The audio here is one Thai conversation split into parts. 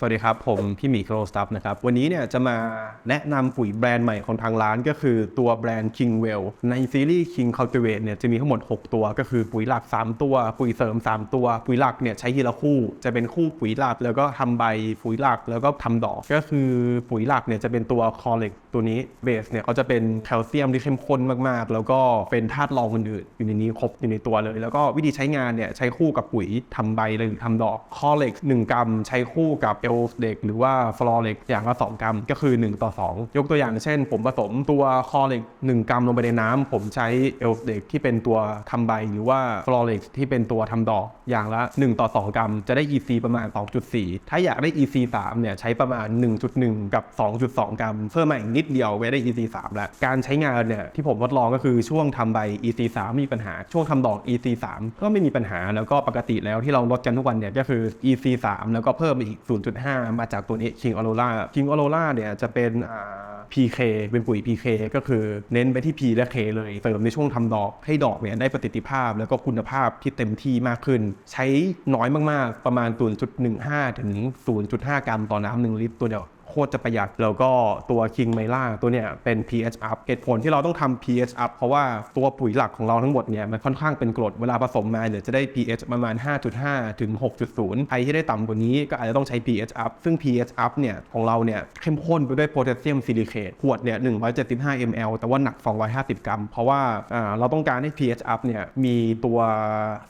สวัสดีครับ ผมพี่หมีโครสตัฟนะครับ วันนี้เนี่ยจะมาแนะนำปุ๋ยแบรนด์ใหม่ของทางร้านก็คือตัวแบรนด์ Kingwell ในซีรีส์ King Cultivate เนี่ยจะมีทั้งหมด 6 ตัว ก็คือปุ๋ยหลัก 3 ตัว ปุ๋ยเสริม 3 ตัว ปุ๋ยหลักเนี่ยใช้ทีละคู่ จะเป็นคู่ปุ๋ยหลักแล้วก็ทำใบปุ๋ยหลักแล้วก็ทำดอก ก็คือปุ๋ยหลักเนี่ยจะเป็นตัวคอเล็กตัวนี้เบสเนี่ยเขาจะเป็นแคลเซียมที่เข้มข้นมากๆ แล้วก็เป็นธาตุรองอื่นๆอยู่ในนี้ครบอยู่ในตัวเลย แล้วก็วิธีใช้งานเนี่ยใช้คู่กับปุ๋ยทำใบเลยหรือทำดอกคอเล็ก1กรัมใช้คู่กับเอลเด็ก หรือว่าฟลอเล็กอย่างละ2กรัมก็คือ 1 ต่อ 2 ยกตัวอย่างเช่น ผมผสมตัวคอเล็ก 1 กรัมลงไปในน้ำผมใช้เอลเด็กที่เป็นตัวทำใบหรือว่าฟลอเล็กที่เป็นตัวทำดอกอย่างละ 1 ต่อ 2 กรัม จะได้ EC ประมาณ 2.4 ถ้าอยากได้ EC 3เนี่ยใช้ประมาณ 1.1 กับ 2.2 กรัม เพิ่มมาอีกนิดเดียวไว้ได้ EC 3แล้วการใช้งานเนี่ยที่ผมทดลองก็คือช่วงทำใบ EC 3ไม่มีปัญหาช่วงทำดอก EC 3ก็ไม่มีปัญหาแล้วก็ปกติแล้วที่เราลดกันทุกวันเนี่ยก็คือ EC 3แล้วก็เพิ่มอีก 0.5มาจากตัวนี้ King Aurora King Aurora เนี่ยจะเป็นอ่า PK เป็นปุ๋ย PK ก็คือเน้นไปที่ P และ K เลยเสริมในช่วงทำดอกให้ดอกเนี่ยได้ประสิทธิภาพแล้วก็คุณภาพที่เต็มที่มากขึ้น ใช้น้อยมากๆ ประมาณ 0.15 ถึง 0.5 กรัมต่อน้ำหนึ่งลิตรตัวเดียว โคตรจะประหยัด แล้วก็ตัว King m y l a ตัวเนี่ยเป็น pH up เหตุผลที่เราต้องทำ pH up เพราะว่าตัวปุ๋ยหลักของเราทั้งหมดเนี่ยมันค่อนข้างเป็นกรดเวลาผสมมาเนี่ยจะได้ pH ประมาณ 5.5 ถึง 6.0 ใครที่ได้ต่ำกว่านี้ก็อาจจะต้องใช้ pH up ซึ่ง pH up เนี่ยของเราเนี่ยเข้มข้นไปด้วยโพแทสเซียมซิลิเคตขวดเนี่ย175 ml แต่ว่าหนัก 250 กรัม เพราะว่าอ่าเราต้องการให้ pH up เนี่ยมีตัว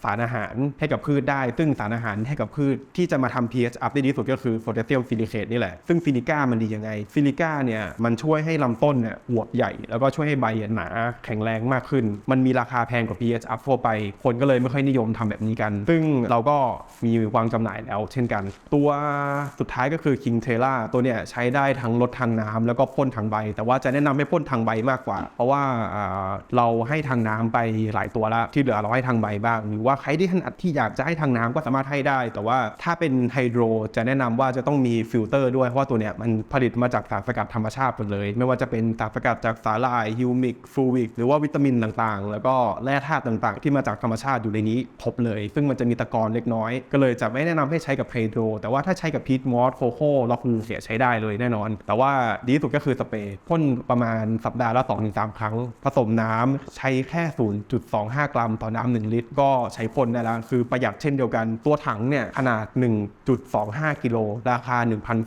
สารอาหารให้กับพืชได้ ซึ่งสารอาหารให้กับพืชที่จะมาทำ pH up ได้ดีที่สุดก็คือโพแทสเซียมซิลิเคตนี่แหละซึ่งซิลิก้ามันดียังไง ซิลิก้าเนี่ยมันช่วยให้ลำต้นเนี่ยอวบใหญ่ แล้วก็ช่วยให้ใบหนาแข็งแรงมากขึ้น มันมีราคาแพงกว่า pH up ทั่วไป คนก็เลยไม่ค่อยนิยมทำแบบนี้กัน ซึ่งเราก็มีวางจำหน่ายแล้วเช่นกัน ตัวสุดท้ายก็คือ King t e l a ตัวเนี่ยใช้ได้ทั้งลดทางน้ำแล้วก็พ่นทางใบ แต่ว่าจะแนะนำให้พ่นทางใบมากกว่า เพราะว่าอ่าเราให้ทางน้ำไปหลายตัวแล้วที่เหลือเราให้ทางใบบ้าง หรือว่าใครที่ถนัดที่อยากจะให้ทางน้ำก็สามารถให้ได้ แต่ว่าถ้าเป็นไฮโดรจะแนะนำว่าจะต้องมีฟิลเตอร์ด้วยเพราะว่าตัวเนี้ยมันผลิตมาจากสารสกัดธรรมชาติหมดเลย ไม่ว่าจะเป็นสารสกัดจากสาหร่ายฮิวมิกฟูวิกหรือว่าวิตามินต่างๆ แล้วก็แร่ธาตุต่างๆ ที่มาจากธรรมชาติอยู่ในนี้ครบเลย ซึ่งมันจะมีตะกอนเล็กน้อย ก็เลยจะไม่แนะนำให้ใช้กับไฮโดรแต่ว่าถ้าใช้กับพีทมอสโคโค่ล็อกมูเสียใช้ได้เลยแน่นอน แต่ว่าดีที่สุดก็คือสเปรย์พ่นประมาณสัปดาห์ละ2-3 ครั้ง ผสมน้ำใช้แค่ 0.25 กรัมต่อน้ำ1ลิตร ก็ใช้พ่นได้แล้วคือประหยัดเช่นเดียวกันตัวถังเนี่ยขนาด 1.25 กิโลราคา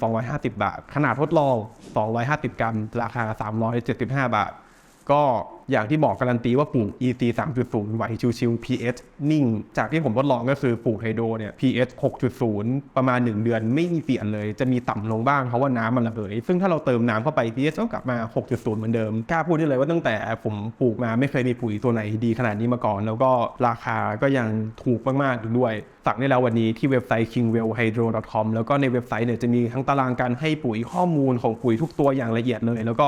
1,250 บาทขนาดทดลอง 250 กรัม ราคา 375 บาท ก็ อย่างที่บอกการันตีว่าปลูก EC 3.0 ไหวชิวๆ pH นิ่ง จากที่ผมทดลองก็คือปลูกไฮโดรเนี่ย pH 6.0 ประมาณ 1 เดือนไม่มีเปลี่ยนเลย จะมีต่ำลงบ้างเพราะว่าน้ำมันระเหย ซึ่งถ้าเราเติมน้ำเข้าไป pH ก็กลับมา 6.0 เหมือนเดิมกล้าพูดได้เลยว่าตั้งแต่ผมปลูกมาไม่เคยมีปุ๋ยตัวไหนดีขนาดนี้มาก่อน แล้วก็ราคาก็ยังถูกมากๆด้วยสั่งได้แล้ววันนี้ที่เว็บไซต์ kingwellhydro.com แล้วก็ในเว็บไซต์เนี่ยจะมีทั้งตารางการให้ปุ๋ยข้อมูลของปุ๋ยทุกตัวอย่างละเอียดเลย แล้วก็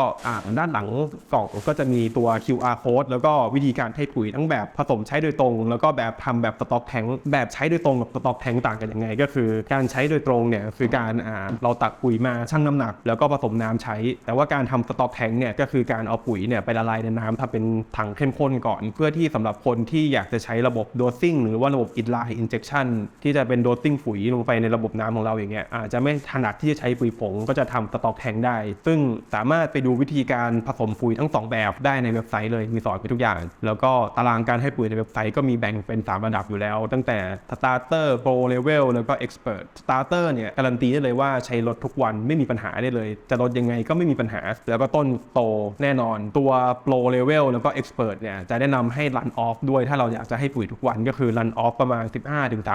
ด้านหลังกล่องก็จะมีตัว QR code แล้วก็วิธีการให้ปุ๋ยทั้งแบบผสมใช้โดยตรง แล้วก็แบบทำแบบสต็อกแทงแบบใช้โดยตรงกับสต็อกแทงต่างกันยังไง ก็คือการใช้โดยตรงเนี่ยคือการอ่าเราตักปุ๋ยมาชั่งน้ำหนัก แล้วก็ผสมน้ำใช้ แต่ว่าการทำสต็อกแทงเนี่ยก็คือการเอาปุ๋ยเนี่ยไปละลายในน้ำทำเป็นถังเข้มข้นก่อน เพื่อที่สำหรับคนที่อยากจะใช้ระบบโดซิ่งหรือว่าระบบ inline injection ที่จะเป็นโดซิ่งปุ๋ยลงไปในระบบน้ำของเราอย่างเงี้ยอาจจะไม่ถนัดที่จะใช้ปุ๋ยผงก็จะทำสต็อกแทงได้ ซึ่งสามารถไปดูวิธีการผสมปุ๋ยทั้งสองแบบได้ในเว็บไซต์เลยมีสอนไปทุกอย่าง แล้วก็ตารางการให้ปุ๋ยในเว็บไซต์ก็มีแบ่งเป็น 3 ระดับอยู่แล้ว ตั้งแต่ starter pro level แล้วก็ expert starter เนี่ยการันตีได้เลยว่าใช้รถทุกวันไม่มีปัญหาได้เลย จะลดยังไงก็ไม่มีปัญหา แล้วก็ต้นโตแน่นอนตัว pro level แล้วก็ expert เนี่ยจะแนะนำให้ run off ด้วยถ้าเราอยากจะให้ปุ๋ยทุกวันก็คือ run off ประมาณ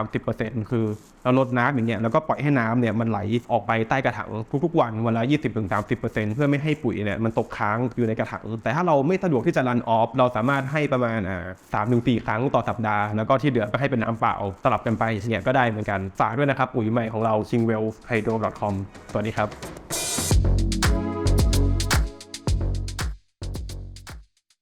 15-30%คือเราลดน้ำอย่างเงี้ยแล้วก็ปล่อยให้น้ำเนี่ยมันไหลออกไปใต้กระถางทุกๆวันวันละ20-30%เพื่อไม่ให้ปุ๋ยเนี่ยมันตกค้างอยู่ในกระถางแต่ถ้าเราไม่สะดวกที่จะรันออฟเราสามารถให้ประมาณอ่าสามถึงสี่ครั้งต่อสัปดาห์ แล้วก็ที่เหลือก็ให้เป็นน้ำเปล่าสลับกันไปอย่างเงี้ยก็ได้เหมือนกัน ฝากด้วยนะครับ ปุ๋ยใหม่ของเรา chingwell hydro com สวัสดีครับ